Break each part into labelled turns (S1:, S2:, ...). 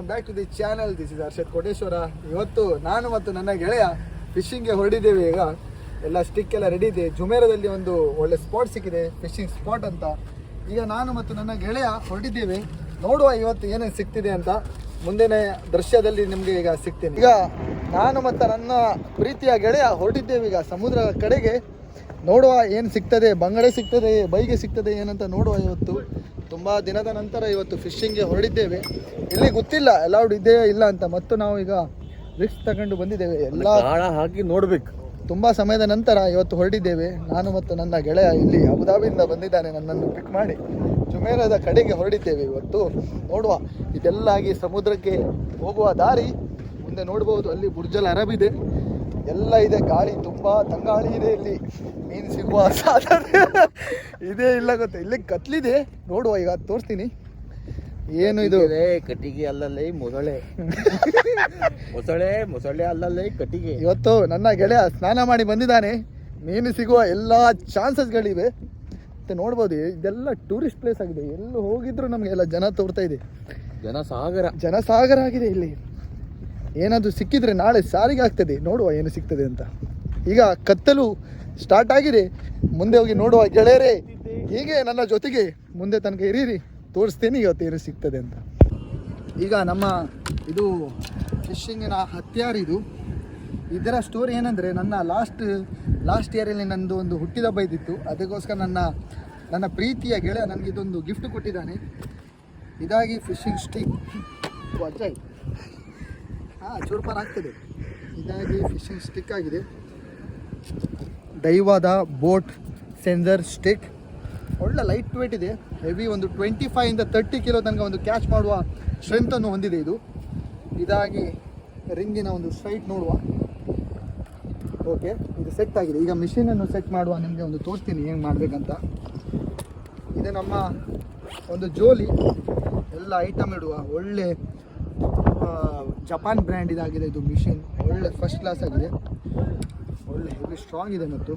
S1: Welcome back to the channel this is Harshad Koteshwara ಇವತ್ತು ನಾನು ಮತ್ತು ನನ್ನ ಗೆಳೆಯ ಫಿಶಿಂಗ್ಗೆ ಹೊರಡಿದ್ದೇವೆ ಈಗ. ಎಲ್ಲ ಸ್ಟಿಕ್ ಎಲ್ಲ ರೆಡಿ ಇದೆ. ಜುಮೇರದಲ್ಲಿ ಒಂದು ಒಳ್ಳೆ ಸ್ಪಾಟ್ ಸಿಕ್ಕಿದೆ ಫಿಶಿಂಗ್ ಸ್ಪಾಟ್ ಅಂತ. ಈಗ ನಾನು ಮತ್ತು ನನ್ನ ಗೆಳೆಯ ಹೊರಟಿದ್ದೇವೆ. ನೋಡುವ ಇವತ್ತು ಏನೇನು ಸಿಗ್ತಿದೆ ಅಂತ. ಮುಂದಿನ ದೃಶ್ಯದಲ್ಲಿ ನಿಮಗೆ ಈಗ ಸಿಗ್ತೇನೆ. ಈಗ ನಾನು ಮತ್ತು ನನ್ನ ಪ್ರೀತಿಯ ಗೆಳೆಯ ಹೊರಟಿದ್ದೇವೆ ಈಗ ಸಮುದ್ರ ಕಡೆಗೆ. ನೋಡುವ ಏನು ಸಿಗ್ತದೆ, ಬಂಗಡೆ ಸಿಗ್ತದೆ, ಬೈಗೆ ಸಿಗ್ತದೆ ಏನಂತ ನೋಡುವ ಇವತ್ತು. ತುಂಬ ದಿನದ ನಂತರ ಇವತ್ತು ಫಿಶಿಂಗ್ಗೆ ಹೊರಡಿದ್ದೇವೆ. ಇಲ್ಲಿ ಗೊತ್ತಿಲ್ಲ ಅಲೌಡ್ ಇದೆಯಾ ಇಲ್ಲ ಅಂತ. ಮತ್ತು ನಾವು ಈಗ ರಿಸ್ಕ್ ತಗೊಂಡು ಬಂದಿದ್ದೇವೆ. ಎಲ್ಲ
S2: ಹಾಕಿ ನೋಡ್ಬೇಕು.
S1: ತುಂಬ ಸಮಯದ ನಂತರ ಇವತ್ತು ಹೊರಟಿದ್ದೇವೆ ನಾನು ಮತ್ತು ನನ್ನ ಗೆಳೆಯ ಇಲ್ಲಿ ಅಬುದಾಬಿಯಿಂದ ಬಂದಿದ್ದಾನೆ ನನ್ನನ್ನು ಪಿಕ್ ಮಾಡಿ. ಜುಮೇರಾದ ಕಡೆಗೆ ಹೊರಡಿದ್ದೇವೆ ಇವತ್ತು. ನೋಡುವ ಇದೆಲ್ಲ ಆಗಿ ಸಮುದ್ರಕ್ಕೆ ಹೋಗುವ ದಾರಿ. ಮುಂದೆ ನೋಡಬಹುದು ಅಲ್ಲಿ ಬುರ್ಜಲ್ ಅರಬ್ ಇದೆ. ಎಲ್ಲ ಇದೆ ಗಾಳಿ ತುಂಬ ತಂಗಾಳಿ ಇದೆ ಇಲ್ಲಿ. ಮೀನು ಸಿಗುವ ಸಾಧ್ಯತೆ ಇದೇ ಇಲ್ಲ ಗೊತ್ತಾ. ಇಲ್ಲಿ ಕತ್ಲಿದೆ. ನೋಡುವ ಈಗ ತೋರಿಸ್ತೀನಿ. ಏನು ಇದು?
S2: ಕಟ್ಟಿಗೆ ಅಲ್ಲಲ್ಲೇ ಮೊಸಳೆ. ಮೊಸಳೆ ಮೊಸಳೆ ಅಲ್ಲಲ್ಲೇ ಕಟ್ಟಿಗೆ.
S1: ಇವತ್ತು ನನ್ನ ಗೆಳೆಯ ಸ್ನಾನ ಮಾಡಿ ಬಂದಿದ್ದಾನೆ. ಮೀನು ಸಿಗುವ ಎಲ್ಲ ಚಾನ್ಸಸ್ಗಳಿವೆ ಮತ್ತೆ ನೋಡ್ಬೋದು ಇದೆಲ್ಲ ಟೂರಿಸ್ಟ್ ಪ್ಲೇಸ್ ಆಗಿದೆ. ಎಲ್ಲೂ ಹೋಗಿದ್ರು ನಮಗೆಲ್ಲ ಜನ ತೋರ್ತಾ ಇದೆ.
S2: ಜನಸಾಗರ.
S1: ಜನಸಾಗರ ಆಗಿದೆ ಇಲ್ಲಿ. ಏನಾದರೂ ಸಿಕ್ಕಿದ್ರೆ ನಾಳೆ ಸಾರಿಗೆ ಆಗ್ತದೆ. ನೋಡುವ ಏನು ಸಿಗ್ತದೆ ಅಂತ. ಈಗ ಕತ್ತಲು ಸ್ಟಾರ್ಟ್ ಆಗಿದೆ. ಮುಂದೆ ಹೋಗಿ ನೋಡುವ ಗೆಳೆಯರೇ, ಹೀಗೆ ನನ್ನ ಜೊತೆಗೆ ಮುಂದೆ ತನಕ ಇರೀರಿ. ತೋರಿಸ್ತೇನೆ ಇವತ್ತು ಏನು ಸಿಗ್ತದೆ ಅಂತ. ಈಗ ನಮ್ಮ ಇದು ಫಿಶಿಂಗಿನ ಹತ್ಯಾರ ಇದು. ಇದರ ಸ್ಟೋರಿ ಏನಂದರೆ ನನ್ನ ಲಾಸ್ಟ್ ಲಾಸ್ಟ್ ಇಯರಲ್ಲಿ ನನ್ನದು ಒಂದು ಹುಟ್ಟಿದ ಬೈದಿತ್ತು ಅದಕ್ಕೋಸ್ಕರ ನನ್ನ ನನ್ನ ಪ್ರೀತಿಯ ಗೆಳೆಯ ನನಗೆ ಇದೊಂದು ಗಿಫ್ಟ್ ಕೊಟ್ಟಿದ್ದಾನೆ. ಇದಾಗಿ ಫಿಶಿಂಗ್ ಸ್ಟಿಕ್ ಅಜ್ಜಾಯ್ ಹಾಂ ಚೂರ್ಪಾರ ಆಗ್ತದೆ. ಇದಾಗಿ ಫಿಶಿಂಗ್ ಸ್ಟಿಕ್ ಆಗಿದೆ. ದೈವಾದ ಬೋಟ್ ಸೆನ್ಸರ್ ಸ್ಟಿಕ್. ಒಳ್ಳೆ ಲೈಟ್ ವೇಟ್ ಇದೆ. ಹೆವಿ ಒಂದು ಟ್ವೆಂಟಿ ಫೈವಿಂದ ತರ್ಟಿ ಕಿಲೋ ತನಕ ಒಂದು ಕ್ಯಾಚ್ ಮಾಡುವ ಸ್ಟ್ರೆಂತನ್ನು ಹೊಂದಿದೆ ಇದು. ಇದಾಗಿ ರಿಂಗಿನ ಒಂದು ಸ್ಟ್ರೈಟ್ ನೋಡುವ. ಓಕೆ ಇದು ಸೆಟ್ ಆಗಿದೆ. ಈಗ ಮಿಷಿನನ್ನು ಸೆಟ್ ಮಾಡುವ, ನಿಮಗೆ ಒಂದು ತೋರಿಸ್ತೀನಿ ಏನು ಮಾಡಬೇಕಂತ. ಇದು ನಮ್ಮ ಒಂದು ಜೋಲಿ. ಎಲ್ಲ ಐಟಮ್ ಇಡುವ. ಒಳ್ಳೆ ಜಪಾನ್ ಬ್ರ್ಯಾಂಡ್ ಇದಾಗಿದೆ ಇದು ಮಿಷಿನ್ ಒಳ್ಳೆ ಫಸ್ಟ್ ಕ್ಲಾಸ್ ಆಗಿದೆ. ಒಳ್ಳೆ ಹೆವಿ ಸ್ಟ್ರಾಂಗ್ ಇದೆ ಮತ್ತು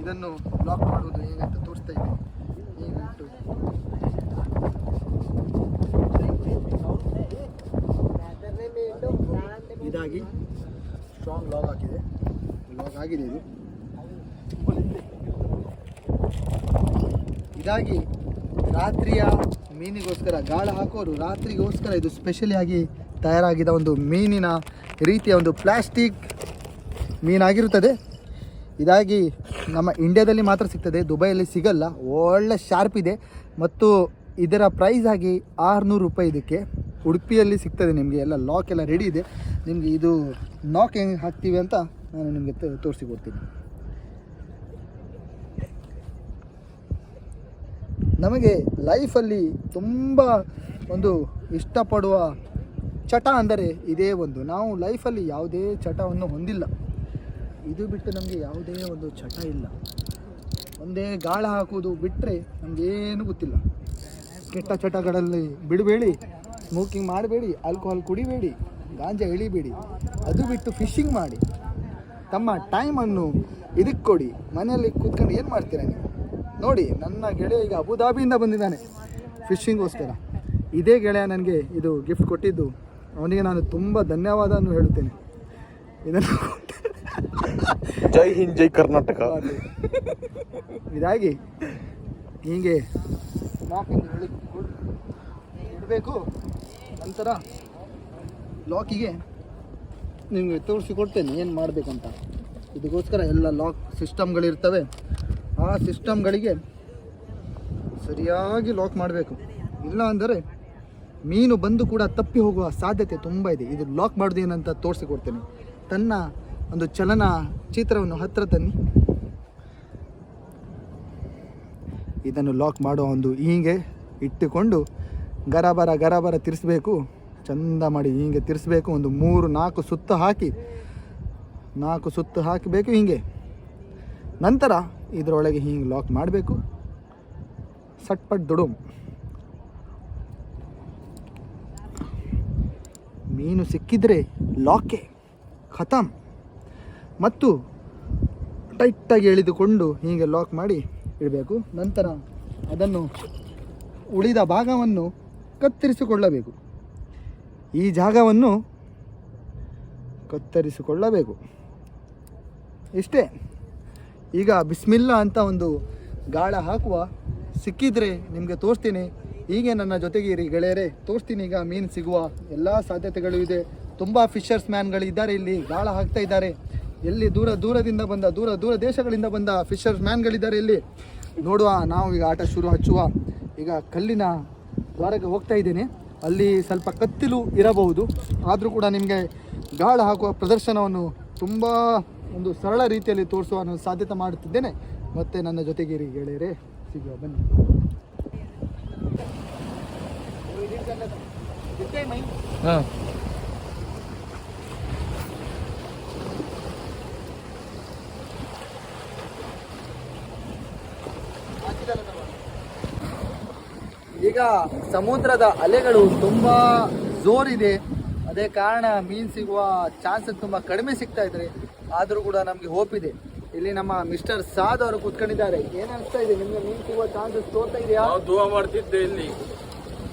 S1: ಇದನ್ನು ಬ್ಲಾಕ್ ಮಾಡುವುದು ಏನಂತ ತೋರಿಸ್ತಾ ಇದೆ ಇದಾಗಿ ಸ್ಟ್ರಾಂಗ್ ಲಾಗ್ ಹಾಕಿದೆ. ಲಾಗ್ ಆಗಿದೆ ಇದು. ಇದಾಗಿ ರಾತ್ರಿಯ ಮೀನಿಗೋಸ್ಕರ ಗಾಳ ಹಾಕೋರು ರಾತ್ರಿಗೋಸ್ಕರ ಇದು ಸ್ಪೆಷಲಿಯಾಗಿ ತಯಾರಾಗಿದ ಒಂದು ಮೀನಿನ ರೀತಿಯ ಒಂದು ಪ್ಲಾಸ್ಟಿಕ್ ಮೀನಾಗಿರುತ್ತದೆ. ಇದಾಗಿ ನಮ್ಮ ಇಂಡಿಯಾದಲ್ಲಿ ಮಾತ್ರ ಸಿಗ್ತದೆ. ದುಬೈಯಲ್ಲಿ ಸಿಗಲ್ಲ. ಒಳ್ಳೆ ಶಾರ್ಪ್ ಇದೆ. ಮತ್ತು ಇದರ ಪ್ರೈಸ್ ಆಗಿ ಆರುನೂರು ರೂಪಾಯಿ ಇದಕ್ಕೆ. ಉಡುಪಿಯಲ್ಲಿ ಸಿಗ್ತದೆ ನಿಮಗೆ. ಎಲ್ಲ ಲಾಕ್ ಎಲ್ಲ ರೆಡಿ ಇದೆ. ನಿಮಗೆ ಇದು ನಾಕ್ ಹೆಂಗೆ ಹಾಕ್ತೀವಿ ಅಂತ ನಾನು ನಿಮಗೆ ತೋರಿಸಿ ಕೊಡ್ತೀನಿ ನಮಗೆ ಲೈಫಲ್ಲಿ ತುಂಬ ಒಂದು ಇಷ್ಟಪಡುವ ಚಟ ಅಂದರೆ ಇದೇ ಒಂದು. ನಾವು ಲೈಫಲ್ಲಿ ಯಾವುದೇ ಚಟವನ್ನು ಹೊಂದಿಲ್ಲ. ಇದು ಬಿಟ್ಟು ನಮಗೆ ಯಾವುದೇ ಒಂದು ಚಟ ಇಲ್ಲ. ಒಂದೇ ಗಾಳ ಹಾಕೋದು ಬಿಟ್ಟರೆ ನಮಗೇನು ಗೊತ್ತಿಲ್ಲ. ಕೆಟ್ಟ ಚಟಗಳಲ್ಲಿ ಬಿಡಬೇಡಿ ಸ್ಮೋಕಿಂಗ್ ಮಾಡಬೇಡಿ ಆಲ್ಕೋಹಾಲ್ ಕುಡಿಬೇಡಿ, ಗಾಂಜಾ ಎಳಿಬೇಡಿ ಅದು ಬಿಟ್ಟು ಫಿಶಿಂಗ್ ಮಾಡಿ. ತಮ್ಮ ಟೈಮನ್ನು ಇದಕ್ಕೆ ಕೊಡಿ, ಮನೆಯಲ್ಲಿ ಕೂತ್ಕೊಂಡು ಏನು ಮಾಡ್ತೀರಾ ನೀವು? ನೋಡಿ, ನನ್ನ ಗೆಳೆಯ ಈಗ ಅಬುದಾಬಿಯಿಂದ ಬಂದಿದ್ದಾನೆ. ಫಿಶಿಂಗೋಸ್ಕರ ಇದೇ ಗೆಳೆಯ ನನಗೆ ಇದು ಗಿಫ್ಟ್ ಕೊಟ್ಟಿದ್ದು. ಅವನಿಗೆ ನಾನು ತುಂಬ ಧನ್ಯವಾದವನ್ನು ಹೇಳುತ್ತೇನೆ. ಇದನ್ನು
S2: ಜೈ ಹಿಂದ್, ಜೈ ಕರ್ನಾಟಕ.
S1: ಇದಾಗಿ. ಹೀಗೆ ಇಡಬೇಕು. ನಂತರ ಲಾಕಿಗೆ ನಿಮಗೆ ತೋರಿಸಿಕೊಡ್ತೇನೆ ಏನು ಮಾಡಬೇಕಂತ. ಇದಕ್ಕೋಸ್ಕರ ಎಲ್ಲ ಲಾಕ್ ಸಿಸ್ಟಮ್ಗಳಿರ್ತವೆ ಆ ಸಿಸ್ಟಮ್ಗಳಿಗೆ ಸರಿಯಾಗಿ ಲಾಕ್ ಮಾಡಬೇಕು. ಇಲ್ಲ ಅಂದರೆ ಮೀನು ಬಂದು ಕೂಡ ತಪ್ಪಿ ಹೋಗುವ ಸಾಧ್ಯತೆ ತುಂಬ ಇದೆ. ಇದು ಲಾಕ್ ಮಾಡೋದು ಏನಂತ ತೋರಿಸಿಕೊಡ್ತೇನೆ. ತನ್ನ ಒಂದು ಚಲನ ಚಿತ್ರವನ್ನು ಹತ್ತಿರ ತನ್ನಿ ಇದನ್ನು ಲಾಕ್ ಮಾಡುವ ಒಂದು ಹೀಗೆ ಇಟ್ಟುಕೊಂಡು ಗರಬರ ಗರಬರ ತಿರ್ಸ್ಬೇಕು. ಚಂದ ಮಾಡಿ ಹೀಗೆ ತಿರ್ಸ್ಬೇಕು. ಒಂದು ಮೂರು, ನಾಲ್ಕು ಸುತ್ತು ಹಾಕಿ, ನಾಲ್ಕು ಸುತ್ತು ಹಾಕಬೇಕು ಹೀಗೆ. ನಂತರ ಇದರೊಳಗೆ ಹೀಗೆ ಲಾಕ್ ಮಾಡಬೇಕು. ಸಟ್ಪಟ್ ದುಡುಮ್. ಮೀನು ಸಿಕ್ಕಿದರೆ ಲಾಕೆ ಖತಮ್. ಮತ್ತು ಟೈಟಾಗಿ ಎಳೆದುಕೊಂಡು ಹೀಗೆ ಲಾಕ್ ಮಾಡಿ ಇಡಬೇಕು. ನಂತರ ಅದನ್ನು ಉಳಿದ ಭಾಗವನ್ನು ಕತ್ತರಿಸಿಕೊಳ್ಳಬೇಕು. ಈ ಜಾಗವನ್ನು ಕತ್ತರಿಸಿಕೊಳ್ಳಬೇಕು. ಇಷ್ಟೇ. ಈಗ ಬಿಸ್ಮಿಲ್ಲ ಅಂತ ಒಂದು ಗಾಳ ಹಾಕುವ ಸಿಕ್ಕಿದ್ರೆ ನಿಮಗೆ ತೋರಿಸ್ತೀನಿ. ಹೀಗೆ ನನ್ನ ಜೊತೆಗೆ ಇರಿ. ಗೆಳೆಯರೇ, ತೋರಿಸ್ತೀನಿ. ಈಗ ಮೀನು ಸಿಗುವ ಎಲ್ಲ ಸಾಧ್ಯತೆಗಳು ಇದೆ. ತುಂಬ ಫಿಶರ್ಸ್ ಮ್ಯಾನ್ಗಳಿದ್ದಾರೆ ಇಲ್ಲಿ. ಗಾಳ ಹಾಕ್ತಾ ಇದ್ದಾರೆ. ಎಲ್ಲಿ ದೂರ ದೂರದಿಂದ ಬಂದ, ದೂರ ದೂರ ದೇಶಗಳಿಂದ ಬಂದ ಫಿಶರ್ ಮ್ಯಾನ್ಗಳಿದ್ದಾರೆ ಇಲ್ಲಿ. ನೋಡುವ, ನಾವು ಈಗ ಆಟ ಶುರು ಹಚ್ಚುವ. ಈಗ ಕಲ್ಲಿನ ದ್ವಾರಕ್ಕೆ ಹೋಗ್ತಾ ಇದ್ದೇನೆ. ಅಲ್ಲಿ ಸ್ವಲ್ಪ ಕತ್ತಿಲು ಇರಬಹುದು. ಆದರೂ ಕೂಡ ನಿಮಗೆ ಗಾಳ ಹಾಕುವ ಪ್ರದರ್ಶನವನ್ನು ತುಂಬ ಒಂದು ಸರಳ ರೀತಿಯಲ್ಲಿ ತೋರಿಸುವ ನಾನು ಸಾಧ್ಯತೆ ಮಾಡುತ್ತಿದ್ದೇನೆ. ಮತ್ತೆ ನನ್ನ ಜೊತೆಗಿರಿ ಗೆಳೆಯರೇ. ಸಿಗುವ, ಬನ್ನಿ.
S2: ಹಾಂ.
S1: ಈಗ ಸಮುದ್ರದ ಅಲೆಗಳು ತುಂಬಾ ಜೋರಿದೆ. ಅದೇ ಕಾರಣ ಮೀನು ಸಿಗುವ ಚಾನ್ಸಸ್ ತುಂಬಾ ಕಡಿಮೆ ಸಿಗ್ತಾ ಇದ್ರೆ ಆದರೂ ಕೂಡ ನಮಗೆ ಹೋಪ್ ಇದೆ. ಇಲ್ಲಿ ನಮ್ಮ ಮಿಸ್ಟರ್ ಸಾದ್ ಅವರು ಕುತ್ಕೊಂಡಿದ್ದಾರೆ. ಏನ್ ಅನ್ಸ್ತಾ ಇದೆ? ನಿಮ್ಗೆ ಮೀನು ಸಿಗುವ ಚಾನ್ಸಸ್ ತೋರ್ತಾ ಇದೆಯಾ?
S2: ದೂವ ಮಾಡ್ತಿದ್ದೆ ಇಲ್ಲಿ.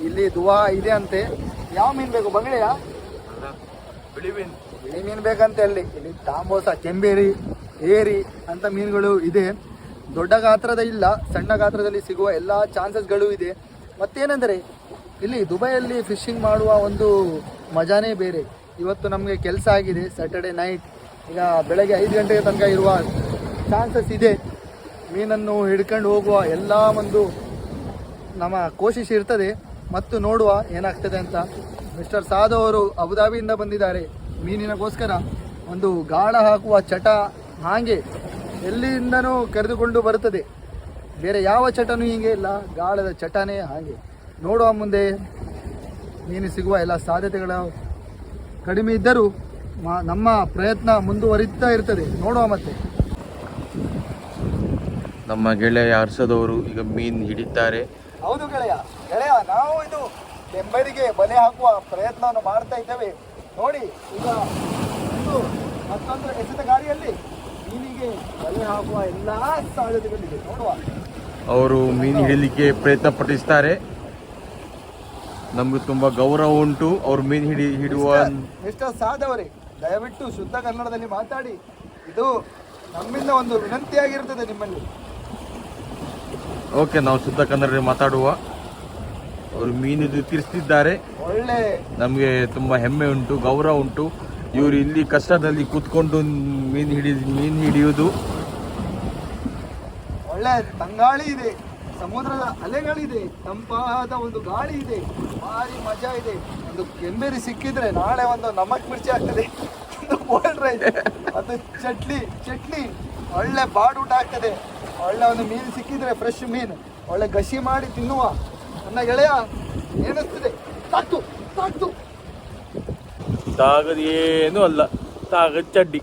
S1: ಇಲ್ಲಿ ದುವಾ ಇದೆ ಅಂತೆ. ಯಾವ ಮೀನು ಬೇಕು? ಬಂಗಳೆಯ
S2: ಬಿಳಿ ಮೀನು.
S1: ಬಿಳಿ ಮೀನು ಬೇಕಂತೆ ಅಲ್ಲಿ. ಇಲ್ಲಿ ತಾಂಬೋಸ ಕೆಂಬೇರಿ ಏರಿ ಅಂತ ಮೀನುಗಳು ಇದೆ. ದೊಡ್ಡ ಗಾತ್ರದ ಇಲ್ಲ ಸಣ್ಣ ಗಾತ್ರದಲ್ಲಿ ಸಿಗುವ ಎಲ್ಲ ಚಾನ್ಸಸ್ಗಳು ಇದೆ. ಮತ್ತೇನೆಂದರೆ, ಇಲ್ಲಿ ದುಬೈಯಲ್ಲಿ ಫಿಶಿಂಗ್ ಮಾಡುವ ಒಂದು ಮಜಾನೇ ಬೇರೆ. ಇವತ್ತು ನಮಗೆ ಕೆಲಸ ಆಗಿದೆ ಸ್ಯಾಟರ್ಡೆ ನೈಟ್ ಈಗ ಬೆಳಗ್ಗೆ ಐದು ಗಂಟೆಗೆ ತನಕ ಇರುವ ಚಾನ್ಸಸ್ ಇದೆ. ಮೀನನ್ನು ಹಿಡ್ಕೊಂಡು ಹೋಗುವ ಎಲ್ಲ ಒಂದು ನಮ್ಮ ಕೋಶಿಶ್ ಇರ್ತದೆ. ಮತ್ತು ನೋಡುವ ಏನಾಗ್ತದೆ ಅಂತ. ಮಿಸ್ಟರ್ ಸಾದ್ ಅವರು ಅಬುದಾಬಿಯಿಂದ ಬಂದಿದ್ದಾರೆ. ಮೀನಿನಗೋಸ್ಕರ ಒಂದು ಗಾಳ ಹಾಕುವ ಚಟ ಹಾಗೆ ಎಲ್ಲಿಂದನೂ ಕರೆದುಕೊಂಡು ಬರುತ್ತದೆ. ಬೇರೆ ಯಾವ ಚಟನೂ ಹೀಗೆ ಇಲ್ಲ. ಗಾಳದ ಚಟನೇ ಹಾಗೆ. ನೋಡುವ ಮುಂದೆ ನೀನು ಸಿಗುವ ಎಲ್ಲ ಸಾಧ್ಯತೆಗಳ ಕಡಿಮೆ ಇದ್ದರೂ ಮ- ನಮ್ಮ ಪ್ರಯತ್ನ ಮುಂದುವರಿತಾ ಇರ್ತದೆ. ನೋಡುವ ಮತ್ತೆ.
S2: ನಮ್ಮ ಗೆಳೆಯ ಅರ್ಸದವರು ಈಗ ಮೀನು ಹಿಡಿತಾರೆ.
S1: ಹೌದು ಗೆಳೆಯ. ಗೆಳೆಯ ನಾವು ಇದು ಬೆಂಬರಿಗೆ ಬಲೆ ಹಾಕುವ ಪ್ರಯತ್ನವನ್ನು ಮಾಡ್ತಾ ಇದ್ದೇವೆ. ನೋಡಿ ಈಗ ಒಂದು ಮತ್ತೊಂದು ಎಸೆದ ಗಾಡಿಯಲ್ಲಿ ಮೀನಿಗೆ ಬಲೆ ಹಾಕುವ ಎಲ್ಲಾ ಸಾಧ್ಯತೆಗಳಿದೆ. ನೋಡುವ.
S2: ಅವರು ಮೀನು ಹಿಡಿಯಲಿಕ್ಕೆ ಪ್ರಯತ್ನ ಪಟ್ಟಿಸ್ತಾರೆ. ನಮ್ಗೆ ತುಂಬಾ ಗೌರವ ಉಂಟು ಅವ್ರು ಮೀನು ಹಿಡಿ ಹಿಡುವ
S1: ಮಿಸ್ಟರ್ ಸಾದವರೇ ದಯವಿಟ್ಟು ಶುದ್ಧ ಕನ್ನಡದಲ್ಲಿ ಮಾತಾಡಿ. ಇದು ನಮ್ಮಿಂದ ಒಂದು ವಿನಂತಿಯಾಗಿರ್ತದೆ ನಿಮ್ಮಲ್ಲಿ.
S2: ಓಕೆ ನಾವು ಶುದ್ಧ ಕನ್ನಡದಲ್ಲಿ ಮಾತಾಡುವ. ಅವರು ಮೀನು ತಿರ್ಸ್ತಿದ್ದಾರೆ.
S1: ಒಳ್ಳೆ
S2: ನಮಗೆ ತುಂಬಾ ಹೆಮ್ಮೆ ಉಂಟು ಗೌರವ ಉಂಟು. ಇವರು ಇಲ್ಲಿ ಕಷ್ಟದಲ್ಲಿ ಕೂತ್ಕೊಂಡು ಮೀನು ಹಿಡಿ ಮೀನು ಹಿಡಿಯುವುದು.
S1: ಒಳ್ಳೆ ತಂಗಾಳಿ ಇದೆ, ಸಮುದ್ರದ ಅಲೆಗಳಿದೆ, ತಂಪಾದ ಒಂದು ಗಾಳಿ ಇದೆ, ಭಾರಿ ಮಜಾ ಇದೆ. ಒಂದು ಕೆಂಬೇರಿ ಸಿಕ್ಕಿದ್ರೆ ನಾಳೆ ಒಂದು ನಮಕ್ ಮಿರ್ಚಿ ಆಗ್ತದೆ ಅದು ಚಟ್ನಿ ಚಟ್ನಿ. ಒಳ್ಳೆ ಬಾಡೂಟ ಆಗ್ತದೆ. ಒಳ್ಳೆ ಒಂದು ಮೀನು ಸಿಕ್ಕಿದ್ರೆ ಫ್ರೆಶ್ ಮೀನು. ಒಳ್ಳೆ ಗಸಿ ಮಾಡಿ ತಿನ್ನುವ. ನನ್ನ ಗೆಳೆಯ, ಏನಿಸ್ತದೆ? ತಾಕ್ತು ತಾಕ್ತು.
S2: ತಾಗದು ಏನೂ ಅಲ್ಲ, ತಾಗದ ಚಡ್ಡಿ.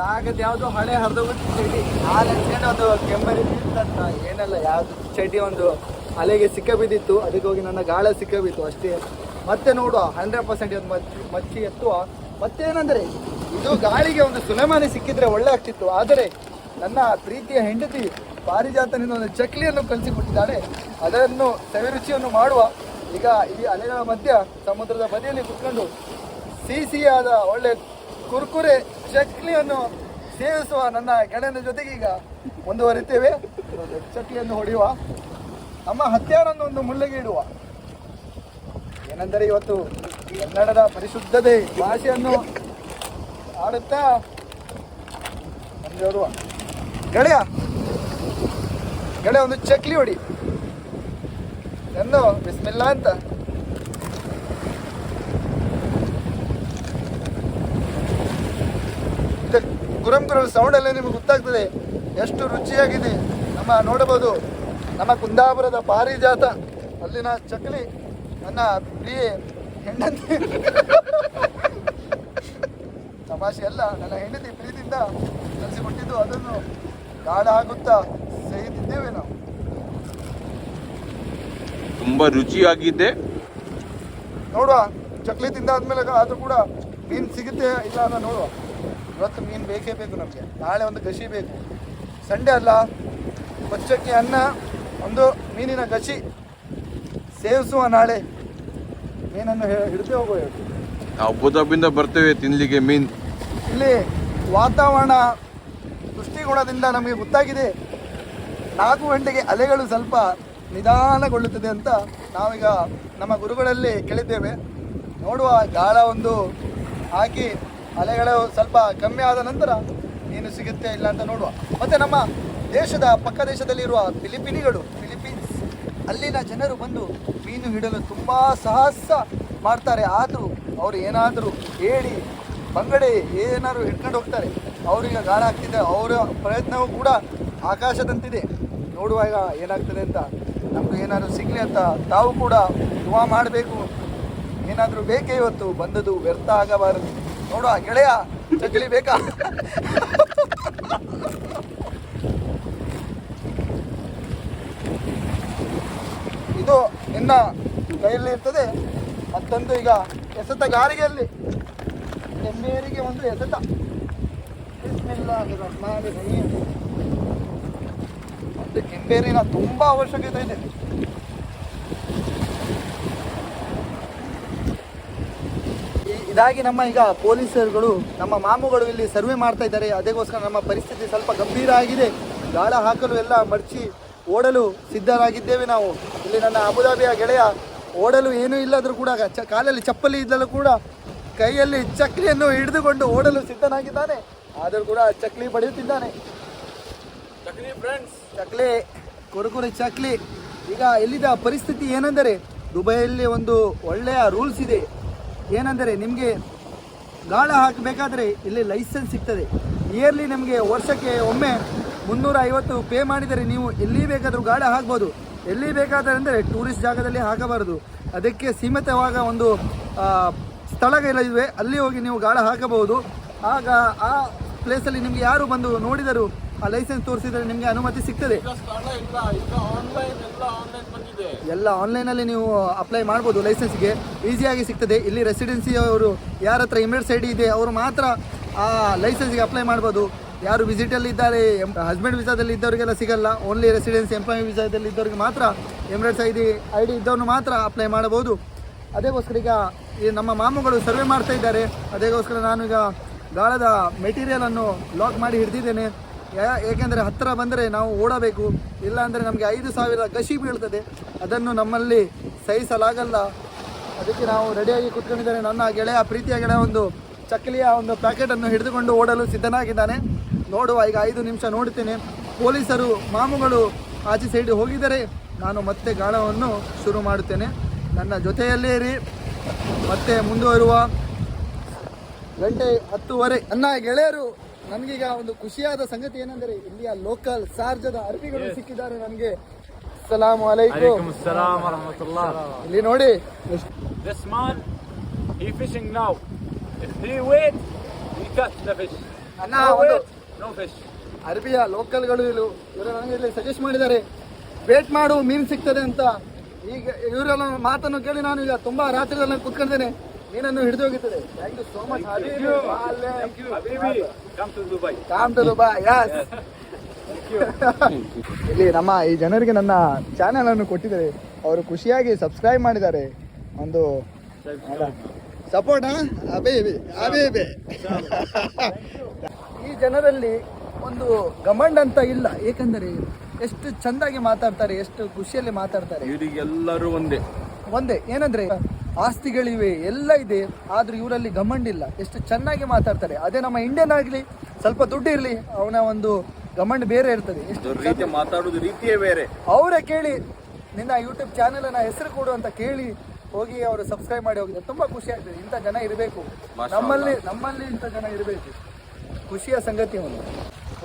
S1: ಆಗದ್ ಯಾವ್ದು ಹಳೆ ಹರಿದು ಚಡಿ ಹಾಲು ಒಂದು ಕೆಮ್ಮರಿ ಬೀಳ್ತಂತ. ಏನಲ್ಲ, ಯಾವ್ದು ಚಡಿ ಒಂದು ಅಲೆಗೆ ಸಿಕ್ಕ ಬಿದ್ದಿತ್ತು ಅದಕ್ಕೆ ಹೋಗಿ ನನ್ನ ಗಾಳ ಸಿಕ್ಕ ಬಿತ್ತು ಅಷ್ಟೇ. ಮತ್ತೆ ನೋಡುವ ಹಂಡ್ರೆಡ್ ಪರ್ಸೆಂಟ್ ಮಚ್ಚಿ ಎತ್ತುವ. ಮತ್ತೇನಂದ್ರೆ, ಇದು ಗಾಳಿಗೆ ಒಂದು ಸುಲಮಾನಿ ಸಿಕ್ಕಿದ್ರೆ ಒಳ್ಳೆ ಆಗ್ತಿತ್ತು. ಆದರೆ, ನನ್ನ ಪ್ರೀತಿಯ ಹೆಂಡತಿ ಪಾರಿಜಾತನಿಂದ ಒಂದು ಚಕ್ಲಿಯನ್ನು ಕಲಿಸಿಕೊಟ್ಟಿದ್ದಾಳೆ. ಅದನ್ನು ಸವಿರುಚಿಯನ್ನು ಮಾಡುವ. ಈಗ ಈ ಅಲೆಗಳ ಮಧ್ಯ ಸಮುದ್ರದ ಬದಿಯಲ್ಲಿ ಕುತ್ಕೊಂಡು ಸಿಹಿ ಸಿಹಿಯಾದ ಒಳ್ಳೆ ಕುರ್ಕುರೆ ಚಕ್ಲಿಯನ್ನು ಸೇವಿಸುವ ನನ್ನ ಗೆಳೆಯನ ಜೊತೆಗೆ ಈಗ ಮುಂದುವರಿತೇವೆ. ಚಕ್ಲಿಯನ್ನು ಹೊಡೆಯುವ, ನಮ್ಮ ಹತ್ಯಾರನ್ನು ಒಂದು ಮುಳ್ಳಿಗೆ ಇಡುವ. ಏನೆಂದರೆ ಇವತ್ತು ಕನ್ನಡದ ಪರಿಶುದ್ಧತೆ ಭಾಷೆಯನ್ನು ಆಡುತ್ತಾ ಹೊಡುವ ಗೆಳೆಯ ಗೆಳೆಯ, ಒಂದು ಚಕ್ಲಿ ಹೊಡಿ. ಎಂದು ಬಿಸ್ಮಿಲ್ಲ ಅಂತ ಇದು ಗುರಂ ಗುರಂ ಸೌಂಡ್ ಅಲ್ಲೇ ನಿಮಗೆ ಗೊತ್ತಾಗ್ತದೆ. ಎಷ್ಟು ರುಚಿಯಾಗಿದೆ. ನಮ್ಮ ನೋಡಬಹುದು. ನಮ್ಮ ಕುಂದಾಪುರದ ಪಾರಿಜಾತ ಅಲ್ಲಿನ ಚಕ್ಲಿ. ನನ್ನ ಪ್ರಿಯ ಹೆಂಡತಿ. ತಮಾಷೆ ಅಲ್ಲ ನನ್ನ ಹೆಂಡತಿ ಪ್ರೀತಿಯಿಂದ ಕಲಿಸಿಕೊಟ್ಟಿದ್ದು ಅದನ್ನು ಗಾಢ ಆಗುತ್ತಾ ಸಹಿತಿದ್ದೇವೆ ನಾವು.
S2: ತುಂಬಾ ರುಚಿಯಾಗಿದೆ.
S1: ನೋಡುವ ಚಕ್ಲಿ ತಿಂದಾದ್ಮೇಲೆ ಆದ್ರೂ ಕೂಡ ಮೀನು ಸಿಗುತ್ತೆ ಇಲ್ಲ ಅಂತ ನೋಡುವ. ಇವತ್ತು ಮೀನು ಬೇಕೇ ಬೇಕು ನಮಗೆ. ನಾಳೆ ಒಂದು ಗಸಿ ಬೇಕು. ಸಂಡೆ ಅಲ್ಲ ಪಚ್ಚಕ್ಕಿ ಅನ್ನ ಒಂದು ಮೀನಿನ ಗಸಿ ಸೇವಿಸುವ ನಾಳೆ ಮೀನನ್ನು ಹಿಡಿದೇ ಹೋಗುವ.
S2: ನಾವು ಅಬುದಾಬಿಂದ ಬರ್ತೇವೆ ತಿನ್ಲಿಕ್ಕೆ ಮೀನು.
S1: ಇಲ್ಲಿ ವಾತಾವರಣ ದೃಷ್ಟಿಕೋನದಿಂದ ನಮಗೆ ಗೊತ್ತಾಗಿದೆ. ನಾಲ್ಕು ಗಂಟೆಗೆ ಅಲೆಗಳು ಸ್ವಲ್ಪ ನಿಧಾನಗೊಳ್ಳುತ್ತದೆ ಅಂತ ನಾವೀಗ ನಮ್ಮ ಗುರುಗಳಲ್ಲಿ ಕೇಳಿದ್ದೇವೆ. ನೋಡುವ ಗಾಳ ಒಂದು ಹಾಕಿ ಅಲೆಗಳು ಸ್ವಲ್ಪ ಕಮ್ಮಿ ಆದ ನಂತರ ಮೀನು ಸಿಗುತ್ತೆ ಇಲ್ಲ ಅಂತ ನೋಡುವ. ಮತ್ತು ನಮ್ಮ ದೇಶದ ಪಕ್ಕ ದೇಶದಲ್ಲಿರುವ ಫಿಲಿಪಿನಿಗಳು, ಫಿಲಿಪೀನ್ಸ್, ಅಲ್ಲಿನ ಜನರು ಬಂದು ಮೀನು ಹಿಡಲು ತುಂಬ ಸಾಹಸ ಮಾಡ್ತಾರೆ. ಆದರೂ ಅವರು ಏನಾದರೂ ಹೇಳಿ ಬಂಗಡೆ ಏನಾದ್ರು ಹಿಡ್ಕೊಂಡು ಹೋಗ್ತಾರೆ. ಅವ್ರಿಗೆ ಗಾಳ ಆಗ್ತಿದೆ. ಅವರ ಪ್ರಯತ್ನವೂ ಕೂಡ ಆಕಾಶದಂತಿದೆ. ನೋಡುವಾಗ ಏನಾಗ್ತದೆ ಅಂತ. ನಮ್ಗೆ ಏನಾದರೂ ಸಿಗಲಿ ಅಂತ ತಾವು ಕೂಡ ದುವಾ ಮಾಡಬೇಕು. ಏನಾದರೂ ಬೇಕೇ ಇವತ್ತು. ಬಂದದ್ದು ವ್ಯರ್ಥ ಆಗಬಾರದು. ನೋಡುವ ಗೆಳೆಯ ಚಕ್ಲಿ ಬೇಕಾ? ಇದು ನಿನ್ನ ಕೈಯಲ್ಲಿ ಇರ್ತದೆ. ಮತ್ತೊಂದು ಈಗ ಎಸೆತ ಗಾರಿಗೆಯಲ್ಲಿ. ಕೆಂಬೇರಿಗೆ ಒಂದು ಎಸೆತ. ಒಂದು ಕೆಂಬೇರಿನ ತುಂಬಾ ಅವಶ್ಯಕತೆ ಇದೆ. ಇದಾಗಿ ನಮ್ಮ ಈಗ ಪೊಲೀಸರುಗಳು ನಮ್ಮ ಮಾಮುಗಳು ಇಲ್ಲಿ ಸರ್ವೆ ಮಾಡ್ತಾ ಇದ್ದಾರೆ. ಅದಕ್ಕೋಸ್ಕರ ನಮ್ಮ ಪರಿಸ್ಥಿತಿ ಸ್ವಲ್ಪ ಗಂಭೀರ ಆಗಿದೆ. ಗಾಳ ಹಾಕಲು ಎಲ್ಲ ಮಡಚಿ ಓಡಲು ಸಿದ್ಧರಾಗಿದ್ದೇವೆ ನಾವು. ಇಲ್ಲಿ ನನ್ನ ಅಬುದಾಬಿಯ ಗೆಳೆಯ ಓಡಲು ಏನೂ ಇಲ್ಲದರೂ ಕೂಡ ಚ ಕಾಲಲ್ಲಿ ಚಪ್ಪಲಿ ಇದ್ದಲ್ಲೂ ಕೂಡ ಕೈಯಲ್ಲಿ ಚಕ್ಲಿಯನ್ನು ಹಿಡಿದುಕೊಂಡು ಓಡಲು ಸಿದ್ಧನಾಗಿದ್ದಾನೆ. ಆದರೂ ಕೂಡ ಚಕ್ಲಿ ಪಡೆಯುತ್ತಿದ್ದಾನೆ ಚಕ್ಲಿ ಕುರುಕುರಿ ಚಕ್ಲಿ. ಈಗ ಇಲ್ಲಿದ ಪರಿಸ್ಥಿತಿ ಏನೆಂದರೆ ದುಬೈಯಲ್ಲಿ ಒಂದು ಒಳ್ಳೆಯ ರೂಲ್ಸ್ ಇದೆ. ಏನೆಂದರೆ ನಿಮಗೆ ಗಾಳ ಹಾಕಬೇಕಾದ್ರೆ ಇಲ್ಲಿ ಲೈಸೆನ್ಸ್ ಸಿಗ್ತದೆ. ಇಯರ್ಲಿ ನಿಮಗೆ ವರ್ಷಕ್ಕೆ ಒಮ್ಮೆ ಮುನ್ನೂರ ಐವತ್ತು ಪೇ ಮಾಡಿದರೆ ನೀವು ಎಲ್ಲಿ ಬೇಕಾದರೂ ಗಾಳ ಹಾಕ್ಬೋದು. ಎಲ್ಲಿ ಬೇಕಾದರೆ ಅಂದರೆ ಟೂರಿಸ್ಟ್ ಜಾಗದಲ್ಲಿ ಹಾಕಬಾರದು. ಅದಕ್ಕೆ ಸೀಮಿತವಾದ ಒಂದು ಸ್ಥಳಗಳಿವೆ. ಅಲ್ಲಿ ಹೋಗಿ ನೀವು ಗಾಳ ಹಾಕಬಹುದು. ಆಗ ಆ ಪ್ಲೇಸಲ್ಲಿ ನಿಮಗೆ ಯಾರು ಬಂದು ನೋಡಿದರು ಆ ಲೈಸೆನ್ಸ್ ತೋರಿಸಿದರೆ ನಿಮಗೆ ಅನುಮತಿ ಸಿಗ್ತದೆ. ಎಲ್ಲ ಆನ್ಲೈನಲ್ಲಿ ನೀವು ಅಪ್ಲೈ ಮಾಡ್ಬೋದು ಲೈಸೆನ್ಸ್ಗೆ ಈಸಿಯಾಗಿ ಸಿಗ್ತದೆ. ಇಲ್ಲಿ ರೆಸಿಡೆನ್ಸಿ ಅವರು ಯಾರ ಹತ್ರ ಇಮಿಡಿಯೇಟ್ ಸೈಡ್ ಇದೆ ಅವರು ಮಾತ್ರ ಆ ಲೈಸೆನ್ಸ್ಗೆ ಅಪ್ಲೈ ಮಾಡ್ಬೋದು. ಯಾರು ವಿಸಿಟಲ್ಲಿ ಇದ್ದಾರೆ ಹಸ್ಬೆಂಡ್ ವಿಸಾದಲ್ಲಿ ಇದ್ದವರಿಗೆಲ್ಲ ಸಿಗಲ್ಲ. ಓನ್ಲಿ ರೆಸಿಡೆನ್ಸ್ ಎಂಪ್ಲಾಯ್ ವಿಸಾದಲ್ಲಿ ಇದ್ದವರಿಗೆ ಮಾತ್ರ Emirates I D I D ಇದ್ದವ್ರು ಮಾತ್ರ ಅಪ್ಲೈ ಮಾಡಬಹುದು. ಅದೇಗೋಸ್ಕರ ಈಗ ಈ ನಮ್ಮ ಮಾಮುಗಳು ಸರ್ವೆ ಮಾಡ್ತಾ ಇದ್ದಾರೆ. ಅದಕ್ಕೋಸ್ಕರ ನಾನು ಈಗ ಗಾಳದ ಮೆಟೀರಿಯಲನ್ನು ಲಾಕ್ ಮಾಡಿ ಹಿಡಿದಿದ್ದೇನೆ. ಏಕೆಂದರೆ ಹತ್ತಿರ ಬಂದರೆ ನಾವು ಓಡಬೇಕು ಇಲ್ಲ ಅಂದರೆ ನಮಗೆ ಐದು ಸಾವಿರ ಗಶಿ ಬೀಳ್ತದೆ. ಅದನ್ನು ನಮ್ಮಲ್ಲಿ ಸಹಿಸಲಾಗಲ್ಲ. ಅದಕ್ಕೆ ನಾವು ರೆಡಿಯಾಗಿ ಕೂತ್ಕೊಂಡಿದ್ದೇನೆ. ನನ್ನ ಗೆಳೆಯ, ಪ್ರೀತಿಯ ಗೆಳೆಯ ಒಂದು ಚಕ್ಕಲಿಯ ಒಂದು ಪ್ಯಾಕೆಟನ್ನು ಹಿಡಿದುಕೊಂಡು ಓಡಲು ಸಿದ್ಧನಾಗಿದ್ದಾನೆ. ನೋಡುವ, ಈಗ ಐದು ನಿಮಿಷ ನೋಡುತ್ತೇನೆ. ಪೊಲೀಸರು, ಮಾಮುಗಳು ಆಚೆ ಸೈಡ್ ಹೋಗಿದರೆ ನಾನು ಮತ್ತೆ ಗಾಳವನ್ನು ಶುರು ಮಾಡುತ್ತೇನೆ. ನನ್ನ ಜೊತೆಯಲ್ಲೇ ಇರಿ. ಮತ್ತೆ ಮುಂದುವರುವ ಗಂಟೆ ಹತ್ತುವರೆ. ನನ್ನ ಗೆಳೆಯರು! ನನಗೀಗ ಒಂದು ಖುಷಿಯಾದ ಸಂಗತಿ ಏನಂದ್ರೆ ಇಲ್ಲಿಯ ಲೋಕಲ್ ಸಾರ್ಜದ ಅರ್ಬಿಗಳು ಸಿಕ್ಕಿದ್ದಾರೆ ನನಗೆ ಸಲಾಮ್ ಅಲೈಕುಮ್.
S3: ಸಲಾಮ್
S1: ಇಲ್ಲಿ ನೋಡಿ.
S3: ದಿಸ್ ಮ್ಯಾನ್ ಈ fishing
S1: now
S3: wait
S1: the
S3: fish no fish
S1: ಅರಬಿಯ ಲೋಕಲ್ಗಳು ಇಲ್ಲೂ ಇವರು ನನಗೆ ಇಲ್ಲಿ ಸಜೆಸ್ಟ್ ಮಾಡಿದ್ದಾರೆ. ವೇಟ್ ಮಾಡು ಮೀನು ಸಿಗ್ತದೆ ಅಂತ. ಈಗ ಇವರೆಲ್ಲ ಮಾತನ್ನು ಕೇಳಿ ನಾನು ಈಗ ತುಂಬಾ ರಾತ್ರಿದಲ್ಲಿ ಕುತ್ಕೊಂಡಿದ್ದೇನೆ ಮೀನನ್ನು ಹಿಡಿದು ಹೋಗುತ್ತದೆ thank you so much. Come to Dubai yes ಇಲ್ಲಿ ನಮ್ಮ ಈ ಜನರಿಗೆ ನನ್ನ ಚಾನೆಲ್ ಅನ್ನು ಕೊಟ್ಟಿದ್ದಾರೆ. ಅವರು ಖುಷಿಯಾಗಿ ಸಬ್ಸ್ಕ್ರೈಬ್ ಮಾಡಿದ್ದಾರೆ. ಒಂದು ಸಪೋರ್ಟ್ ಈ ಜನರಲ್ಲಿ ಒಂದು ಗಮಂಡ್ ಅಂತ ಇಲ್ಲ. ಏಕೆಂದರೆ ಎಷ್ಟು ಚಂದಾಗಿ ಮಾತಾಡ್ತಾರೆ ಎಷ್ಟು ಖುಷಿಯಲ್ಲಿ ಮಾತಾಡ್ತಾರೆ.
S2: ಇವರಿಗೆಲ್ಲರೂ ಒಂದೇ.
S1: ಒಂದೇ. ಏನಂದ್ರೆ ಆಸ್ತಿಗಳಿವೆ ಎಲ್ಲ ಇದೆ ಆದರೂ ಇವರಲ್ಲಿ ಗಮಂಡಿಲ್ಲ ಎಷ್ಟು ಚೆನ್ನಾಗಿ ಮಾತಾಡ್ತಾರೆ. ಅದೇ ನಮ್ಮ ಇಂಡಿಯನ್ ಆಗಲಿ ಸ್ವಲ್ಪ ದುಡ್ಡು ಇರಲಿ ಅವನ ಒಂದು ಗಮಂಡ್ ಬೇರೆ ಇರ್ತದೆ. ಎಷ್ಟು
S2: ಮಾತಾಡೋದು ರೀತಿಯೇ ಬೇರೆ.
S1: ಅವರೇ ಕೇಳಿ ನಿನ್ನ ಯೂಟ್ಯೂಬ್ ಚಾನೆಲ್ ಅನ್ನ ಹೆಸರು ಕೊಡು ಅಂತ ಕೇಳಿ ಹೋಗಿ ಅವರು ಸಬ್ಸ್ಕ್ರೈಬ್ ಮಾಡಿ ಹೋಗಿದ್ದಾರೆ. ತುಂಬಾ ಖುಷಿ ಆಗ್ತದೆ. ಇಂಥ ಜನ ಇರಬೇಕು. ನಮ್ಮಲ್ಲಿ ನಮ್ಮಲ್ಲಿ ಇಂಥ ಜನ ಇರಬೇಕು. ಖುಷಿಯ ಸಂಗತಿ ಒಂದು.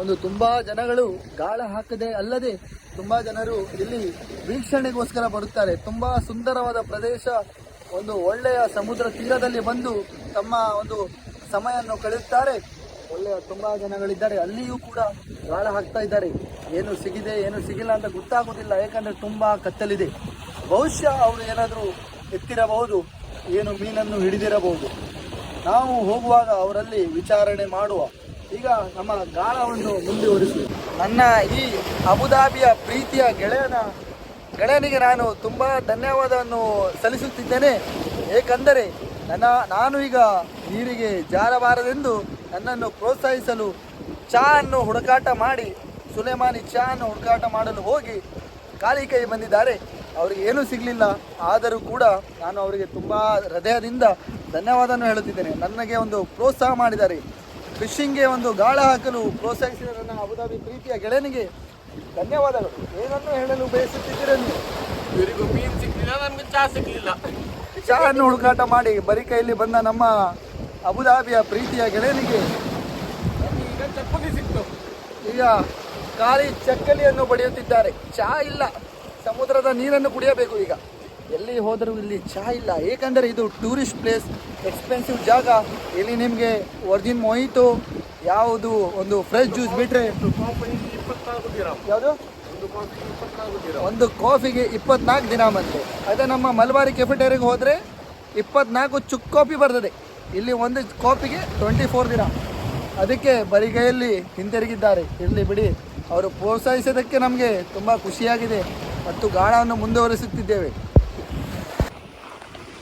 S1: ಒಂದು ತುಂಬಾ ಜನಗಳು ಗಾಳ ಹಾಕದೆ ಅಲ್ಲದೆ ತುಂಬಾ ಜನರು ಇಲ್ಲಿ ವೀಕ್ಷಣೆಗೋಸ್ಕರ ಬರುತ್ತಾರೆ. ತುಂಬಾ ಸುಂದರವಾದ ಪ್ರದೇಶ ಒಂದು ಒಳ್ಳೆಯ ಸಮುದ್ರ ತೀರದಲ್ಲಿ ಬಂದು ತಮ್ಮ ಒಂದು ಸಮಯವನ್ನು ಕಳೆಯುತ್ತಾರೆ. ಒಳ್ಳೆಯ ತುಂಬಾ ಜನಗಳಿದ್ದಾರೆ. ಅಲ್ಲಿಯೂ ಕೂಡ ಗಾಳ ಹಾಕ್ತಾ ಇದ್ದಾರೆ. ಏನು ಸಿಗಿದೆ, ಏನು ಸಿಗಿಲ್ಲ ಅಂತ ಗೊತ್ತಾಗೋದಿಲ್ಲ ಯಾಕಂದ್ರೆ ತುಂಬಾ ಕತ್ತಲಿದೆ. ಬಹುಶಃ ಅವರು ಏನಾದರೂ ಎತ್ತಿರಬಹುದು, ಏನು ಮೀನನ್ನು ಹಿಡಿದಿರಬಹುದು. ನಾವು ಹೋಗುವಾಗ ಅವರಲ್ಲಿ ವಿಚಾರಣೆ ಮಾಡುವ. ಈಗ ನಮ್ಮ ಗಾಳವನ್ನು ಮುಂದುವರಿಸಿ. ನನ್ನ ಈ ಅಬುದಾಬಿಯ ಪ್ರೀತಿಯ ಗೆಳೆಯನ ಗೆಳೆಯನಿಗೆ ನಾನು ತುಂಬ ಧನ್ಯವಾದವನ್ನು ಸಲ್ಲಿಸುತ್ತಿದ್ದೇನೆ. ಏಕೆಂದರೆ ನನ್ನ, ನಾನು ಈಗ ನೀರಿಗೆ ಜಾರಬಾರದೆಂದು ನನ್ನನ್ನು ಪ್ರೋತ್ಸಾಹಿಸಲು ಚಾ ಅನ್ನು ಹುಡುಕಾಟ ಮಾಡಿ, ಸುಲೇಮಾನಿ ಚಾ ಅನ್ನು ಹುಡುಕಾಟ ಮಾಡಲು ಹೋಗಿ ಖಾಲಿ ಕೈ ಬಂದಿದ್ದಾರೆ. ಅವರಿಗೆ ಏನೂ ಸಿಗಲಿಲ್ಲ. ಆದರೂ ಕೂಡ ನಾನು ಅವರಿಗೆ ತುಂಬ ಹೃದಯದಿಂದ ಧನ್ಯವಾದವನ್ನು ಹೇಳುತ್ತಿದ್ದೇನೆ. ನನಗೆ ಒಂದು ಪ್ರೋತ್ಸಾಹ ಮಾಡಿದ್ದಾರೆ. ಫಿಶಿಂಗ್ಗೆ ಒಂದು ಗಾಳ ಹಾಕಲು ಪ್ರೋತ್ಸಾಹಿಸಿದ ನನ್ನ ಅಬುದಾಬಿ ಪ್ರೀತಿಯ ಗೆಳೆಯನಿಗೆ ಧನ್ಯವಾದಗಳು. ಏನನ್ನು ಹೇಳಲು ಬಯಸುತ್ತಿದ್ದೀರ ನೀವು?
S2: ಇವರಿಗೂ ಮೀನು ನಮ್ಗೆ ಚಾ
S1: ಹುಡುಕಾಟ ಮಾಡಿ ಬರಿ ಕೈಯಲ್ಲಿ ಬಂದ ನಮ್ಮ ಅಬುದಾಬಿಯ ಪ್ರೀತಿಯ ಗೆಳೆಯನಿಗೆ.
S2: ಈಗ ಚಪ್ಪಲಿ ಸಿಕ್ತು.
S1: ಈಗ ಖಾಲಿ ಚಕ್ಕಲಿಯನ್ನು ಬಡಿಯುತ್ತಿದ್ದಾರೆ. ಚಹಾ ಇಲ್ಲ. ಸಮುದ್ರದ ನೀರನ್ನು ಕುಡಿಯಬೇಕು ಈಗ. ಎಲ್ಲಿ ಹೋದರೂ ಇಲ್ಲಿ ಚಹಾ ಇಲ್ಲ. ಏಕೆಂದರೆ ಇದು ಟೂರಿಸ್ಟ್ ಪ್ಲೇಸ್ ಎಕ್ಸ್ಪೆನ್ಸಿವ್ ಜಾಗ. ಇಲ್ಲಿ ನಿಮಗೆ ಒರಿಜಿನ್ ಮೊಯಿತು ಯಾವುದು ಒಂದು ಫ್ರೆಶ್ ಜ್ಯೂಸ್ ಬಿಟ್ಟರೆ ಯಾವುದು?
S2: ಒಂದು ಕಾಫಿ
S1: ಒಂದು ಕಾಫಿಗೆ ಇಪ್ಪತ್ನಾಲ್ಕು ದಿನ ಬಂತು. ಅದೇ ನಮ್ಮ ಮಲಬಾರಿ ಕೆಫೆಟೇರಿಗೆ ಹೋದರೆ ಇಪ್ಪತ್ನಾಲ್ಕು ಚುಕ್ ಕಾಫಿ ಬರ್ತದೆ. ಇಲ್ಲಿ ಒಂದು ಕಾಫಿಗೆ ಟ್ವೆಂಟಿ ಫೋರ್ ದಿನ. ಅದಕ್ಕೆ ಬರಿಗೈಯಲ್ಲಿ ಹಿಂತಿರುಗಿದ್ದಾರೆ. ಇರಲಿ ಬಿಡಿ. ಅವರು ಪ್ರೋತ್ಸಾಹಿಸೋದಕ್ಕೆ ನಮಗೆ ತುಂಬ ಖುಷಿಯಾಗಿದೆ ಮತ್ತು ಗಾಣವನ್ನು ಮುಂದುವರಿಸುತ್ತಿದ್ದೇವೆ.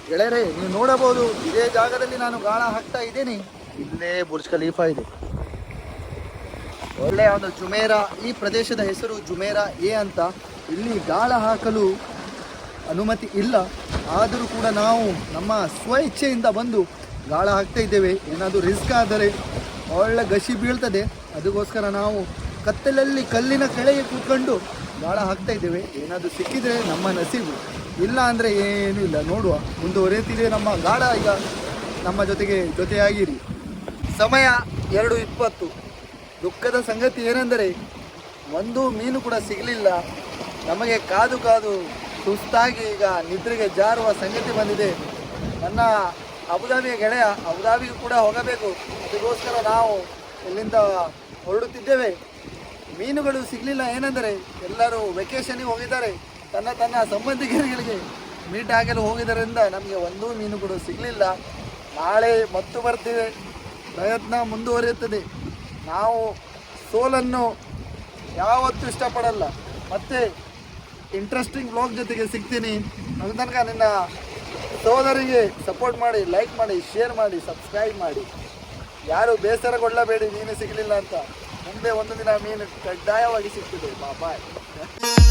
S1: ಗೆಳೆಯರೇ ನೀವು ನೋಡಬಹುದು ಇದೇ ಜಾಗದಲ್ಲಿ ನಾನು ಗಾಳ ಹಾಕ್ತಾ ಇದ್ದೀನಿ. ಇಲ್ಲೇ ಬುರ್ಜ್ ಖಲೀಫಾ ಇದೆ. ಒಳ್ಳೆಯ ಒಂದು ಜುಮೇರಾ, ಈ ಪ್ರದೇಶದ ಹೆಸರು ಜುಮೇರಾ ಎ ಅಂತ ಇಲ್ಲಿ ಗಾಳ ಹಾಕಲು ಅನುಮತಿ ಇಲ್ಲ. ಆದರೂ ಕೂಡ ನಾವು ನಮ್ಮ ಸ್ವ ಇಚ್ಛೆಯಿಂದ ಬಂದು ಗಾಳ ಹಾಕ್ತಾ ಇದ್ದೇವೆ. ಏನಾದರೂ ರಿಸ್ಕ್ ಆದರೆ ಒಳ್ಳೆ ಗಸಿ ಬೀಳ್ತದೆ. ಅದಕ್ಕೋಸ್ಕರ ನಾವು ಕತ್ತಲಲ್ಲಿ ಕಲ್ಲಿನ ಕೆಳಗೆ ಕೂತ್ಕೊಂಡು ಗಾಳ ಹಾಕ್ತಾ ಇದ್ದೇವೆ. ಏನಾದರೂ ಸಿಕ್ಕಿದರೆ ನಮ್ಮ ನಸೀಬು. ಇಲ್ಲ ಅಂದರೆ ಏನೂ ಇಲ್ಲ. ನೋಡುವ. ಮುಂದುವರಿಯುತ್ತಿದೆ ನಮ್ಮ ಗಾಢ ಈಗ ನಮ್ಮ ಜೊತೆಗೆ ಜೊತೆಯಾಗಿರಿ. ಸಮಯ ಎರಡು ಇಪ್ಪತ್ತು. ದುಃಖದ ಸಂಗತಿ ಏನೆಂದರೆ, ಒಂದು ಮೀನು ಕೂಡ ಸಿಗಲಿಲ್ಲ. ನಮಗೆ ಕಾದು ಕಾದು ಸುಸ್ತಾಗಿ ಈಗ ನಿದ್ರೆಗೆ ಜಾರುವ ಸಂಗತಿ ಬಂದಿದೆ. ನನ್ನ ಅಬುದಾಬಿಯ ಗೆಳೆಯ ಅಬುದಾಬಿಗೆ ಕೂಡ ಹೋಗಬೇಕು. ಅದಕ್ಕೋಸ್ಕರ ನಾವು ಇಲ್ಲಿಂದ ಹೊರಡುತ್ತಿದ್ದೇವೆ. ಮೀನುಗಳು ಸಿಗಲಿಲ್ಲ ಏನೆಂದರೆ, ಎಲ್ಲರೂ ವೆಕೇಶನಿಗೆ ಹೋಗಿದ್ದಾರೆ. ತನ್ನ ತನ್ನ ಸಂಬಂಧಿಕರಿಗೆ ಮೀಟ್ ಆಗಲು ಹೋಗಿದ್ದರಿಂದ ನಮಗೆ ಒಂದೂ ಮೀನು ಕೂಡ ಸಿಗಲಿಲ್ಲ. ನಾಳೆ ಮತ್ತು ಬರ್ತೇವೆ. ಪ್ರಯತ್ನ ಮುಂದುವರಿಯುತ್ತದೆ. ನಾವು ಸೋಲನ್ನು ಯಾವತ್ತೂ ಇಷ್ಟಪಡಲ್ಲ. ಮತ್ತೆ ಇಂಟ್ರೆಸ್ಟಿಂಗ್ ಬ್ಲಾಗ್ ಜೊತೆಗೆ ಸಿಗ್ತೀನಿ. ಅದು ತನಕ ನಿನ್ನ ಸೋದರಿಗೆ ಸಪೋರ್ಟ್ ಮಾಡಿ ಲೈಕ್ ಮಾಡಿ ಶೇರ್ ಮಾಡಿ ಸಬ್ಸ್ಕ್ರೈಬ್ ಮಾಡಿ. ಯಾರು ಬೇಸರಗೊಳ್ಳಬೇಡಿ ಮೀನು ಸಿಗಲಿಲ್ಲ ಅಂತ. ಮುಂದೆ ಒಂದು ದಿನ ಮೀನು ಕಡ್ಡಾಯವಾಗಿ ಸಿಗ್ತದೆ. ಬಾ ಬಾಯ್